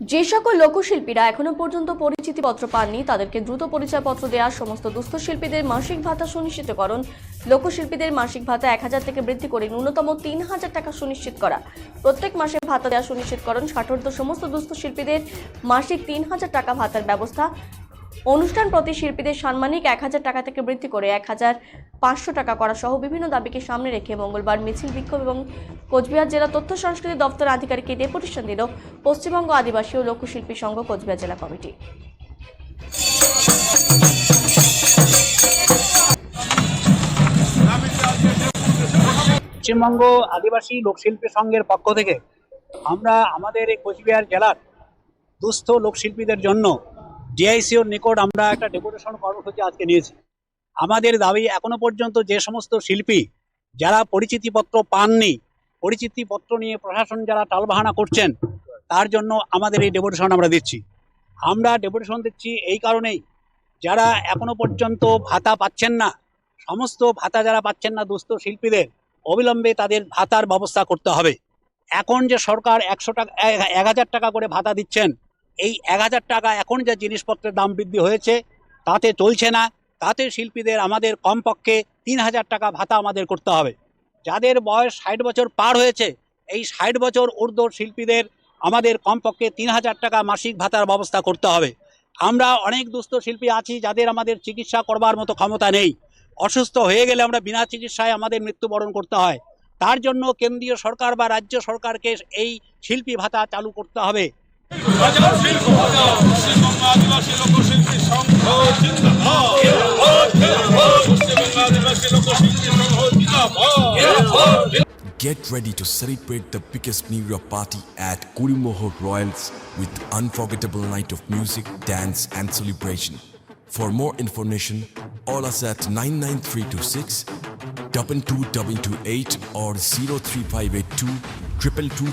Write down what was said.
যে সকল লোকশিল্পীরা এখনও পর্যন্ত পরিচিতিপত্র পাননি, তাদেরকে দ্রুত পরিচয়পত্র দেওয়ার সমস্ত দুস্থ শিল্পীদের মাসিক ভাতা সুনিশ্চিত সুনিশ্চিতকরণ, লোকশিল্পীদের মাসিক ভাতা এক হাজার থেকে বৃদ্ধি করে ন্যূনতম তিন হাজার টাকা সুনিশ্চিত করা। প্রত্যেক মাসে ভাতা দেওয়া সুনিশ্চিত সুনিশ্চিতকরণ, ষাটোর্ধ সমস্ত দুস্থ শিল্পীদের মাসিক তিন হাজার টাকা ভাতার ব্যবস্থা। অনুষ্ঠান প্রতি শিল্পীদের সাম্মানিক এক হাজার টাকা থেকে বৃদ্ধি করে এক হাজার পাঁচশো টাকা করা সহ বিভিন্ন দাবিকে সামনে রেখে মঙ্গলবার মিছিল, বিক্ষোভ এবং কোচবিহার জেলা তথ্য সংস্কৃতি দপ্তর আধিকারিককে ডেপুটেশন দিল পশ্চিমবঙ্গ আদিবাসী ও লোকশিল্পী সংঘ কোচবিহার জেলা কমিটি। পশ্চিমবঙ্গ আদিবাসী লোকশিল্পী সংঘের পক্ষ থেকে আমরা আমাদের এই কোচবিহার জেলার দুস্থ লোকশিল্পীদের জন্য ডিআইসিওর নিকট আমরা একটা ডেপুটেশন কর্মসূচি আজকে নিয়েছি। আমাদের দাবি এখনও পর্যন্ত যে সমস্ত শিল্পী যারা পরিচিতিপত্র পাননি, পরিচিতিপত্র নিয়ে প্রশাসন যারা টালবাহানা করছেন, তার জন্য আমাদের এই ডেপুটেশন আমরা দিচ্ছি। আমরা ডেপুটেশন দিচ্ছি এই কারণেই যারা এখনও পর্যন্ত ভাতা পাচ্ছেন না, সমস্ত ভাতা যারা পাচ্ছেন না দুস্থ শিল্পীদের, অবিলম্বে তাদের ভাতার ব্যবস্থা করতে হবে। এখন যে সরকার একশো টাকা এক হাজার টাকা করে ভাতা দিচ্ছেন, এই এক হাজার টাকা এখন যে জিনিসপত্রের দাম বৃদ্ধি হয়েছে, তাতে চলছে না। তাতে শিল্পীদের আমাদের কমপক্ষে তিন হাজার টাকা ভাতা আমাদের করতে হবে। যাদের বয়স ষাট বছর পার হয়েছে, এই ষাট বছর ঊর্ধ্ব শিল্পীদের আমাদের কমপক্ষে তিন হাজার টাকা মাসিক ভাতার ব্যবস্থা করতে হবে। আমরা অনেক দুস্থ শিল্পী আছি, যাদের আমাদের চিকিৎসা করবার মতো ক্ষমতা নেই। অসুস্থ হয়ে গেলে আমরা বিনা চিকিৎসায় আমাদের মৃত্যুবরণ করতে হয়। তার জন্য কেন্দ্রীয় সরকার বা রাজ্য সরকারকে এই শিল্পী ভাতা চালু করতে হবে। Get ready to celebrate the biggest New Year party at Kurimoho Royals with unforgettable night of music, dance and celebration. For more information, call us at 99326 22228 or 03582 222